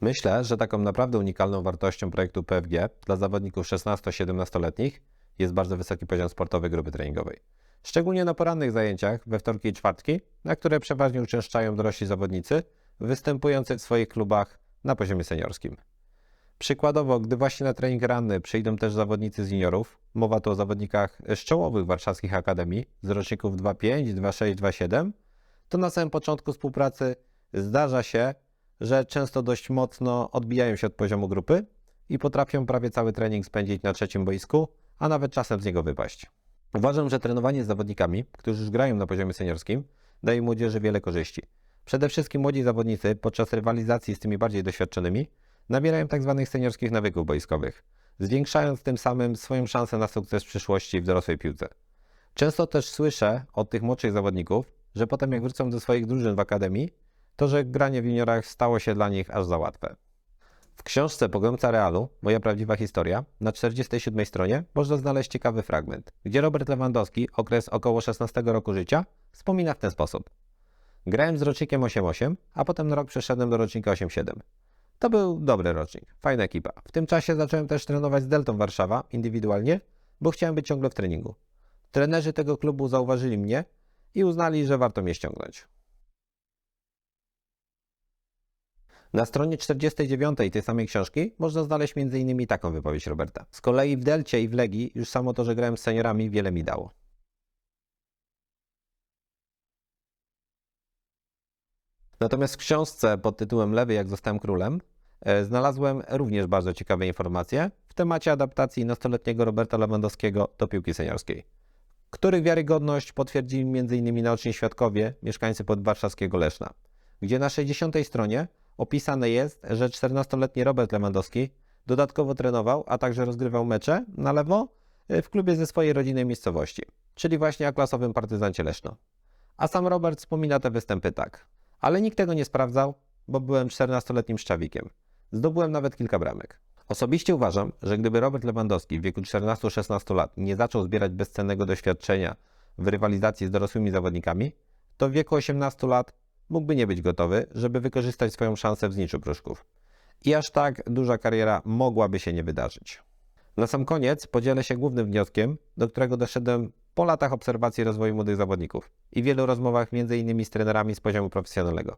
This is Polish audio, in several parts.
Myślę, że taką naprawdę unikalną wartością projektu PFG dla zawodników 16-17-letnich jest bardzo wysoki poziom sportowy grupy treningowej. Szczególnie na porannych zajęciach we wtorki i czwartki, na które przeważnie uczęszczają dorośli zawodnicy występujący w swoich klubach na poziomie seniorskim. Przykładowo, gdy właśnie na trening ranny przyjdą też zawodnicy z juniorów, mowa tu o zawodnikach z czołowych warszawskich akademii z roczników 2.5, 2.6, 2.7, to na samym początku współpracy zdarza się, że często dość mocno odbijają się od poziomu grupy i potrafią prawie cały trening spędzić na trzecim boisku, a nawet czasem z niego wypaść. Uważam, że trenowanie z zawodnikami, którzy już grają na poziomie seniorskim, daje młodzieży wiele korzyści. Przede wszystkim młodzi zawodnicy podczas rywalizacji z tymi bardziej doświadczonymi nabierają tzw. seniorskich nawyków boiskowych, zwiększając tym samym swoją szansę na sukces w przyszłości w dorosłej piłce. Często też słyszę od tych młodszych zawodników, że potem jak wrócą do swoich drużyn w akademii, to że granie w juniorach stało się dla nich aż za łatwe. W książce Pogromca Realu, moja prawdziwa historia, na 47 stronie można znaleźć ciekawy fragment, gdzie Robert Lewandowski okres około 16 roku życia wspomina w ten sposób. Grałem z rocznikiem 8-8, a potem na rok przeszedłem do rocznika 8-7. To był dobry rocznik, fajna ekipa. W tym czasie zacząłem też trenować z Deltą Warszawa indywidualnie, bo chciałem być ciągle w treningu. Trenerzy tego klubu zauważyli mnie i uznali, że warto mnie ściągnąć. Na stronie 49 tej samej książki można znaleźć m.in. taką wypowiedź Roberta. Z kolei w Delcie i w Legii już samo to, że grałem z seniorami wiele mi dało. Natomiast w książce pod tytułem Lewy jak zostałem królem e, znalazłem również bardzo ciekawe informacje w temacie adaptacji nastoletniego Roberta Lewandowskiego do piłki seniorskiej, których wiarygodność potwierdzili m.in. naoczni świadkowie, mieszkańcy podwarszawskiego Leszna, gdzie na 60 stronie opisane jest, że 14-letni Robert Lewandowski dodatkowo trenował, a także rozgrywał mecze na lewo e, w klubie ze swojej rodzinnej miejscowości, czyli właśnie A-klasowym partyzancie Leszno. A sam Robert wspomina te występy tak. Ale nikt tego nie sprawdzał, bo byłem 14-letnim szczawikiem. Zdobyłem nawet kilka bramek. Osobiście uważam, że gdyby Robert Lewandowski w wieku 14-16 lat nie zaczął zbierać bezcennego doświadczenia w rywalizacji z dorosłymi zawodnikami, to w wieku 18 lat mógłby nie być gotowy, żeby wykorzystać swoją szansę w zniczu pruszków. I aż tak duża kariera mogłaby się nie wydarzyć. Na sam koniec podzielę się głównym wnioskiem, do którego doszedłem po latach obserwacji rozwoju młodych zawodników i wielu rozmowach m.in. z trenerami z poziomu profesjonalnego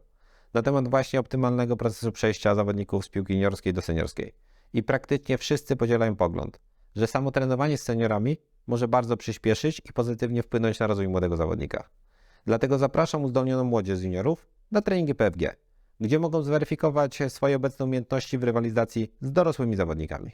na temat właśnie optymalnego procesu przejścia zawodników z piłki juniorskiej do seniorskiej. I praktycznie wszyscy podzielają pogląd, że samo trenowanie z seniorami może bardzo przyspieszyć i pozytywnie wpłynąć na rozwój młodego zawodnika. Dlatego zapraszam uzdolnioną młodzież z juniorów na treningi PFG, gdzie mogą zweryfikować swoje obecne umiejętności w rywalizacji z dorosłymi zawodnikami.